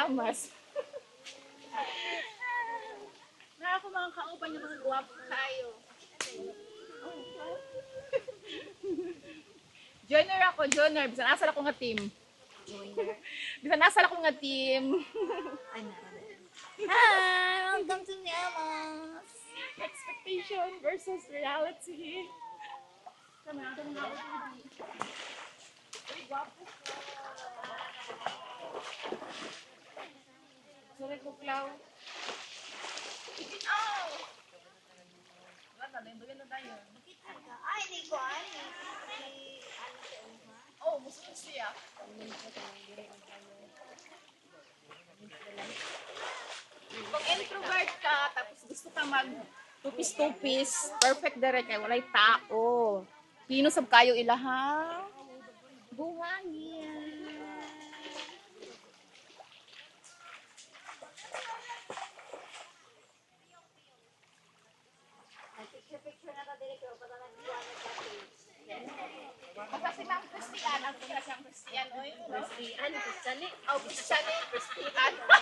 yamas. Na ako mga kaupan yung mga guwapo tayo. Joiner ako, joiner. Bisa nasa ako nga team. Bisa nasa ako nga team. Hi! Welcome to Niamos! Expectation versus reality. Kami ang mga kaupan. Uy, guwapo ko. Ko, Clau. Oh! Wala na, doon na tayo. Ay, hindi ko si Uma? Oh, musunod siya. Kung introvert ka, tapos gusto ka mag tupis-tupis, perfect direct kay walay tao. Pinusab kayo ilaha. Buhangin. Ay, picture-picture na ka dili ko para lang kuha na sa page. Basta si Ma'am Christian, ang siyang Christian, oy. Christian, Christian. Oh, ni Christian.